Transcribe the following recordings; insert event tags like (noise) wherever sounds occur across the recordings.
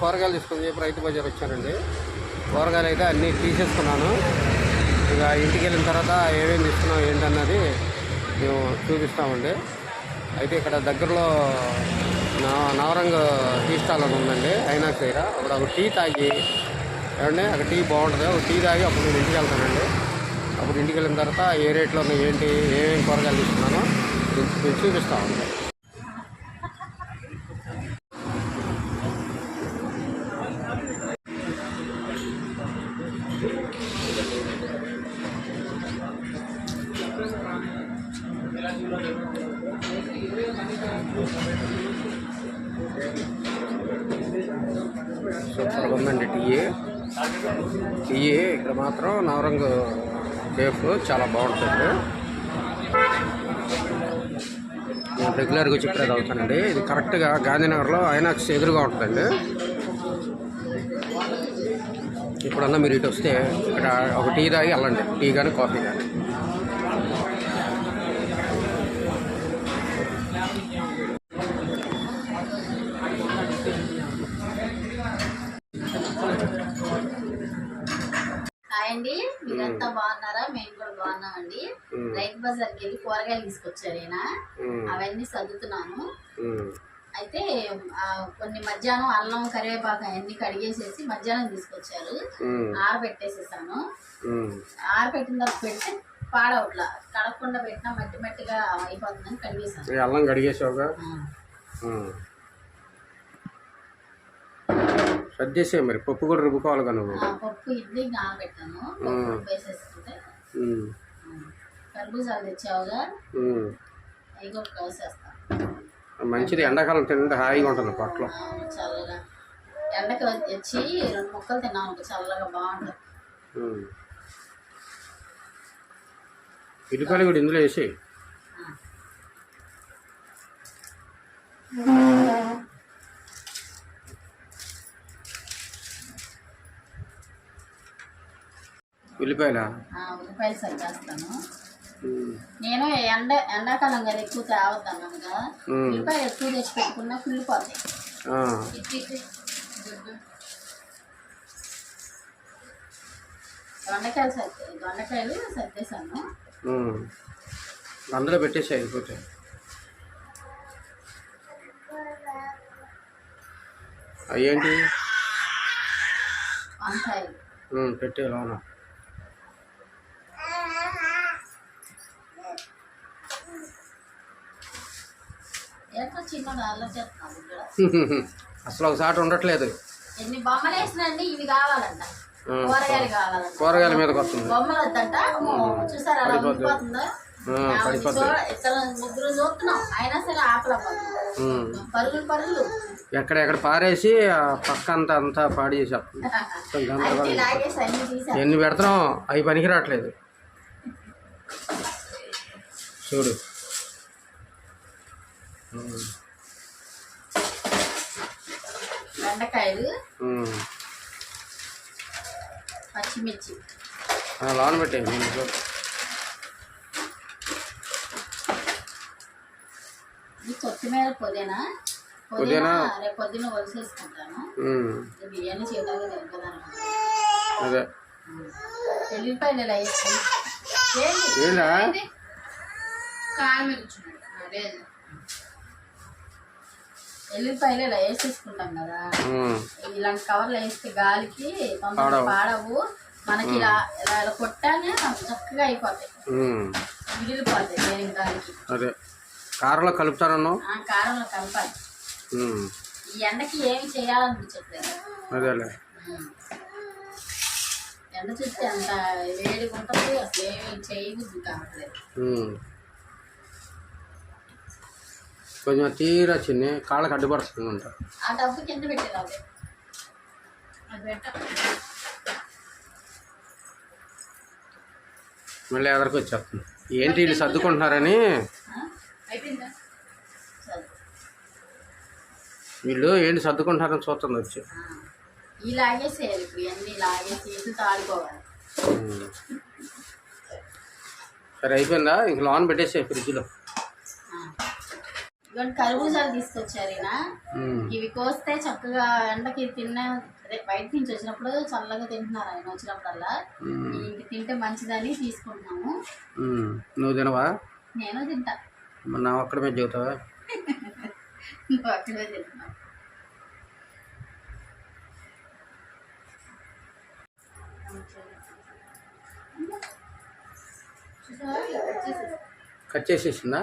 కూరగాయలు తీసుకుని చెప్పి రైతు బజార్ వచ్చానండి కూరగాయలు అయితే అన్నీ తీసేసుకున్నాను. ఇక ఇంటికి వెళ్ళిన తర్వాత ఏమేమి తీసుకున్నాం ఏంటన్నది మేము చూపిస్తామండి. అయితే ఇక్కడ దగ్గరలో నా నవరంగ్ టీ స్టాల్ అని ఉందండి ఐనాక్స్ దగ్గర. అక్కడ ఒక టీ తాగి ఏమండి? అక్కడ టీ బాగుంటుంది. ఒక టీ తాగి అప్పుడు నేను ఇంటికి వెళ్తానండి. అప్పుడు ఇంటికి వెళ్ళిన తర్వాత ఏ రేట్లో ఏంటి ఏమేమి కూరగాయలు తీసుకున్నానో నేను చూపిస్తామండి. టీఏ. టీఏ ఇక్కడ మాత్రం నవరంగ్ కేఫ్ చాలా బాగుంటుంది. నేను రెగ్యులర్గా వచ్చి ఇక్కడే తాగుతానండి ఇది కరెక్ట్గా గాంధీనగర్లో ఐనాక్స్ ఎదురుగా ఉంటుందండి. ఇప్పుడన్నా మీరు ఇటు వస్తే ఇక్కడ ఒక టీ తాగి వెళ్ళండి. టీ కానీ కాఫీ కానీ మీరంతా బాగున్నారా? మేము కూడా బాగున్నామండి. రైతు బజార్కి వెళ్ళి కూరగాయలు తీసుకొచ్చారు ఈయన. అవన్నీ సర్దుతున్నాను. అయితే కొన్ని మధ్యాహ్నం అల్లం కరివేపాకు అవన్నీ కడిగేసేసి మధ్యాహ్నం తీసుకొచ్చారు. ఆరబెట్టేసేసాను. ఆరబెట్టిన తర్వాత పెడితే పాడవట్లా. కడగకుండా పెట్టినా మట్టి మట్టిగా అయిపోతుందని కడిగేసాను. అల్లం కడిగేసావుగా? మ్మ్. సర్దేసే మరి. పప్పు కూడా రుబ్బుకోవాలిగా నువ్వు? ఆ, పప్పు ఇడ్లీ నానబెట్టాను. మ్మ్. పప్పు వేసేసుకుంటే మ్మ్. కర్బూజాలు తెచ్చావుగా మ్మ్. అవి కూడా కోసేస్తాను మంచిది. ఎండాకాలం తింటే హాయిగా ఉంటుంది పొట్టలో ఆ, చల్లగా. ఎండకి వచ్చి రెండు ముక్కలు తిన్నాను చల్లగా బాగుంటుంది. ఇటుకలు కూడా ఇందులో వేసి ఉల్లిపాయల? ఉల్లిపాయలు సరిచేస్తాను నేను ఎండ ఎండాకాలం కదా ఎక్కువ తేవద్దాను కదా. మ్మ్. ఉల్లిపాయలు ఎక్కువ తెచ్చి పెట్టుకున్నా కుళ్ళిపోతాయి. దొండకాయలు సర్దే దొండకాయలు సర్దేశాను అందులో పెట్టేసి అయిపోతే. అయ్యేంటి? పెట్టే లోన ఏంటో చిన్నడు అల్ల చేస్తున్నాను ఇక్కడ అసలు ఒకసారి ఉండట్లేదు. ఎన్ని బొమ్మలు వేసినండి ఇవి కావాలంట. ఆ, కూరగాయలు కావాలంట. కూరగాయల మీదకి వస్తుంది. బొమ్మలు వద్దంట. చూసారా ముగ్గురు చూస్తున్నాం. అయినా సరే. పరుగులు పరుగులు ఎక్కడెక్కడ పారేసి పక్క అంతా అంతా పాడి తీసారు ఎన్ని పెడతాం? అవి పనికి రావట్లేదు చూడు. బెండకాయలు. పచ్చిమిర్చి లోన పెట్టే నేను చూడు. ఇది కొత్తిమీర పుదీనా పుదీనా. రేపు పొద్దున్న వలిసేసుకుంటాను బిర్యానీ చేయడానికి తింటుందాను అదే ఎల్లిపాయలు ఇలా ఏంటి? కారం అదే. ఎల్లిపాయలు ఇలా వేసేసుకుంటాం కదా. ఇలాంటి కవర్లు వేస్తే గాలికి పాడవు. మనకి ఇలా ఇలా ఇలా కొట్టానే చక్కగా అయిపోతాయి. మిగిలిపోతాయి దేని గాలికి అదే. కారంలో కలపాలి. ఉమ్, ఈ ఎండకి ఏమి చేయాలనిపించట్లేదు. అదేలే. ఎండ చూస్తే అంత వేడిగా ఉంటుంది. అసలు ఏమి చేయబుద్ధి కావట్లేదు. కొంచెం తీరా చిన్ని కాళ్ళకి అడ్డుపడుతుంది పెట్ట. మళ్ళీ ఎదరికి వచ్చేస్తుంది. ఏంటి వీళ్ళు సర్దుకుంటున్నారని? వీళ్ళు ఏంటి సర్దుకుంటున్నారని చూస్తుంది వచ్చి. సరే అయిపోయిందా? ఇంక లోన్ పెట్టేసే ఫ్రిడ్జ్లో. ఇవన్నీ కర్బూజాలు తీసుకొచ్చారు ఈయన. ఇవి కోస్తే చక్కగా ఎండకి తిన్న అదే బయట నుంచి వచ్చినప్పుడు చల్లగా తింటున్నారు ఆయన వచ్చినప్పుడల్లా. ఇంక తింటే మంచిదని తీసుకుంటున్నాము. నువ్వు తినవా? నేను తింటా. నా మీద చెబుతావా? (laughs) నువ్వు అక్కడే తింటున్నావు. కట్ చేసేసిందా?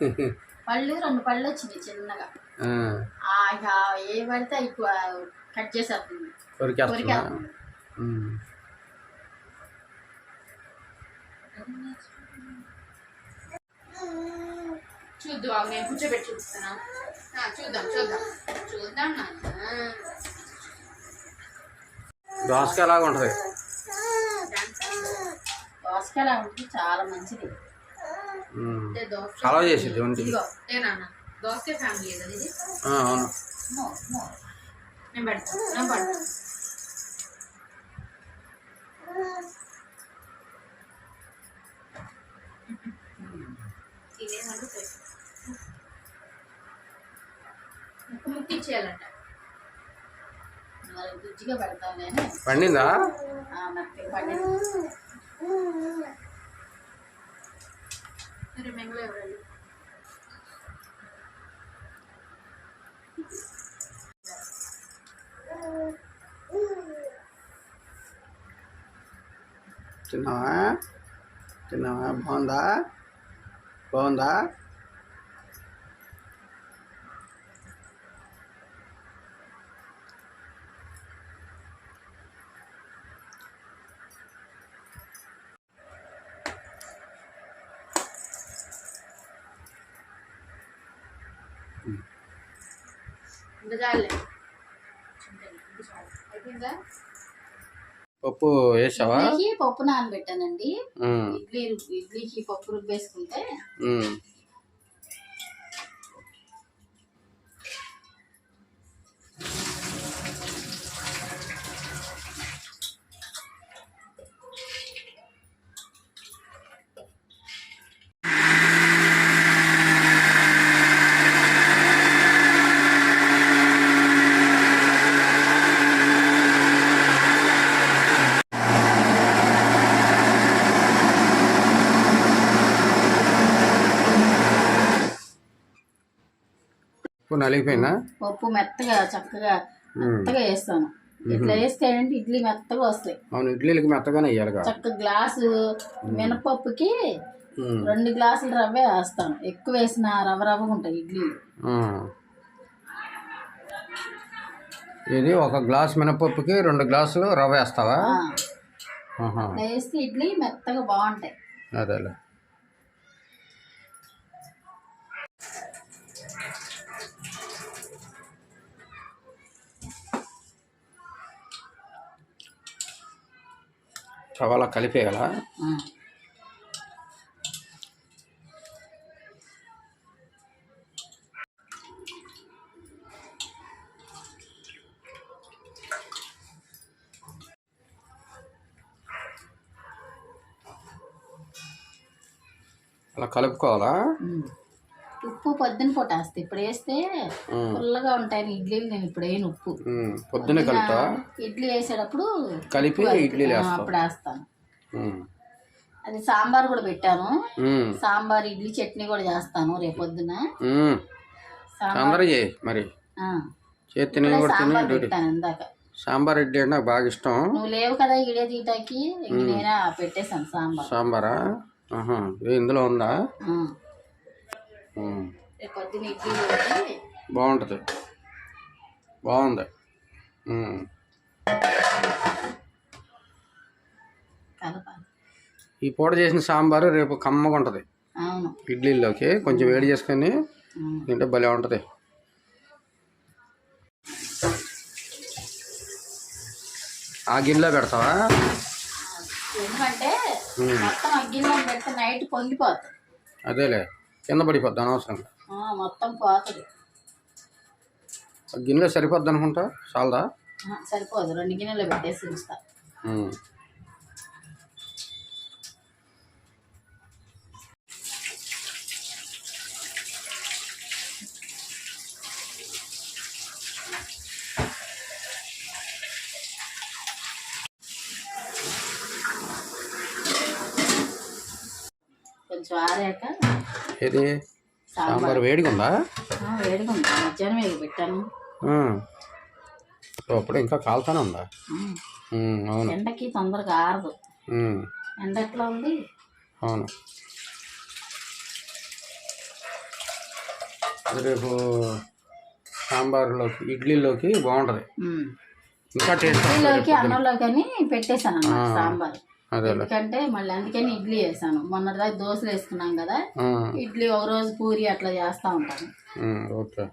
(laughs) పళ్ళు రెండు పళ్ళు వచ్చినాయి చిన్నగా. ఏ పడితే ఎక్కువ కట్ చేసేస్తుంది. కొరికేస్తుంది. చూద్దాం నేను కూర్చోబెట్టి చూపిస్తాను చూద్దాం చూద్దాం. చూద్దాం నాన్న. దోసకాయ లాగా ఉంటుంది దోసకాయలు ఉంటే చాలా మంచిది. కదా ఇది ఆ, అవును మో. నేను పెడతాను నేను పెడతాను ఇదేమంటే పోయి. ముక్కు ముక్కు ఇచ్చేయాలంట మరి గుజ్జిగా పెడతాను నేను పండిందా ఆ, మెత్తగా పడి మరి మెంగులు ఎవరండి? తిన్నావా? తిన్నావా? బాగుందా? బాగుందా? పప్పు వేసావా? పప్పు నానబెట్టానండి. ఇడ్లీ ఇడ్లీకి పప్పు రుబ్బేసుకుంటే పప్పు నలిగిపోయిందా? పప్పు మెత్తగా చక్కగా మెత్తగా వేస్తాను. ఇట్లా వేస్తే ఏంటంటే ఇడ్లీ మెత్తగా వస్తాయి. అవును ఇడ్లీలకి మెత్తగానే వేయాలిగా. చక్క గ్లాసు మినపప్పుకి రెండు గ్లాసులు రవ్వే వేస్తాను. ఎక్కువ వేసిన రవ్వ రవ్వగా ఉంటాయి ఇడ్లీ. ఇది ఒక గ్లాస్ మినపప్పుకి రెండు గ్లాసులు రవ్వ వేస్తావా? వేస్తే ఇడ్లీ మెత్తగా బాగుంటాయి. అదేలే. చవాలా కలిపేయాలా. అలా కలుపుకోవాలా. ఉప్పు పొద్దున పూట వేస్తే. ఇప్పుడు వేస్తే పుల్లగా ఉంటాయి ఇడ్లీలు నేను ఇప్పుడు వేయను ఉప్పు. ఉమ్, పొద్దున్నే కలుపుతావా ఇడ్లీ వేసేటప్పుడు కలిపి వేస్తావు అప్పుడు వేస్తాను. అది సాంబార్ కూడా పెట్టాను. సాంబార్ ఇడ్లీ చట్నీ కూడా చేస్తాను రేపు పొద్దున. సాంబార్ మరి. ఆ, చేతి తిని ఇప్పుడే కూడా తిని సాంబార్ డ్యూటీ. పెట్టాను ఇందాక. సాంబార్ ఇడ్లీ అంటే నాకు బాగా ఇష్టం. నువ్వు లేవు కదా ఇడే తీయటానికి. ఇంక నేనే పెట్టేశాను సాంబార్. సాంబారా? ఇందులో ఉందా? పొద్దున ఇడ్లీ పెట్టి బాగుంటుంది. బాగుంది. ఈ పూట చేసిన సాంబారు రేపు కమ్మగా ఉంటుంది. ఇడ్లీలోకి కొంచెం వేడి చేసుకొని. తింటే భలే ఉంటుంది. ఆ గిన్నెలో పెడతావా? ఎందుకంటే మొత్తం అగ్గిలో పెడితే నైట్ పొంగిపోతుంది అదేలే. కింద పడిపోద్ది అనవసరంగా. మొత్తం పోతుంది. గిన్నెలో సరిపోద్ది అనుకుంటా? చాలదా? సరిపోదు. రెండు గిన్నెలు పెట్టేసి ఉంచుతా. కొంచెం ఆరాక ఏది? సాంబార్ వేడిగా ఉందా వేడిగా ఉంది మధ్యాహ్నం పెట్టాను. అప్పుడు ఇంకా కాలుతానే ఉందా? అవును. ఎండకి తొందరగా ఆరదు. ఎండ ఎట్లా ఉంది? అవును. రేపు సాంబార్లోకి ఇడ్లీలోకి బాగుంటుంది. ఇంకా టేస్ట్ ఇడ్లీలోకి అన్నంలోకి అని పెట్టేశాను సాంబార్. ఎందుకంటే మళ్ళీ అందుకని ఇడ్లీ వేసాను మొన్నటిదాకా దోశలు వేసుకున్నాం కదా ఇడ్లీ ఒక రోజు పూరి అట్లా చేస్తూ ఉంటాను. ఓకే.